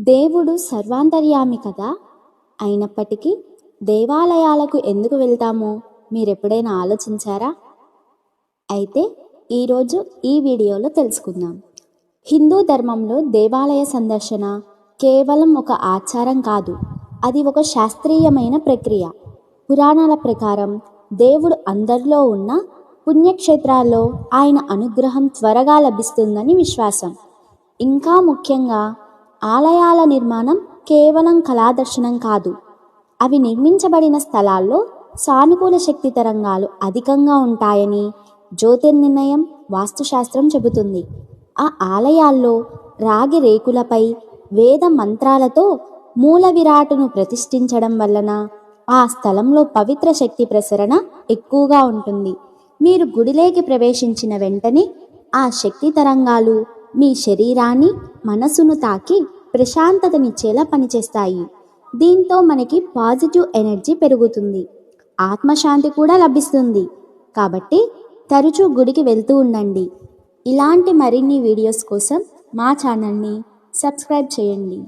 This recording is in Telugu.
దేవుడు సర్వాంతర్యామి కదా? అయినప్పటికీ దేవాలయాలకు ఎందుకు వెళ్తామో? మీరెప్పుడైనా ఆలోచించారా? అయితే ఈరోజు ఈ వీడియోలో తెలుసుకుందాం. హిందూ ధర్మంలో దేవాలయ సందర్శన కేవలం ఒక ఆచారం కాదు. అది ఒక శాస్త్రీయమైన ప్రక్రియ. పురాణాల ప్రకారం దేవుడు అందరిలో ఉన్న పుణ్యక్షేత్రాల్లో ఆయన అనుగ్రహం త్వరగా లభిస్తుందని విశ్వాసం. ఇంకా ముఖ్యంగా ఆలయాల నిర్మాణం కేవలం కళాదర్శనం కాదు. అవి నిర్మించబడిన స్థలాల్లో సానుకూల శక్తి తరంగాలు అధికంగా ఉంటాయని జ్యోతిర్నిర్ణయం వాస్తుశాస్త్రం చెబుతుంది. ఆ ఆలయాల్లో రాగి రేకులపై వేద మంత్రాలతో మూల విరాటును ప్రతిష్ఠించడం వలన ఆ స్థలంలో పవిత్ర శక్తి ప్రసరణ ఎక్కువగా ఉంటుంది. మీరు గుడిలోకి ప్రవేశించిన వెంటనే ఆ శక్తి తరంగాలు మీ శరీరాన్ని మనసును తాకి ప్రశాంతతనిచ్చేలా పనిచేస్తాయి. దీంతో మనకి పాజిటివ్ ఎనర్జీ పెరుగుతుంది. ఆత్మశాంతి కూడా లభిస్తుంది. కాబట్టి తరచూ గుడికి వెళ్తూ ఉండండి. ఇలాంటి మరిన్ని వీడియోస్ కోసం మా ఛానల్ని సబ్స్క్రైబ్ చేయండి.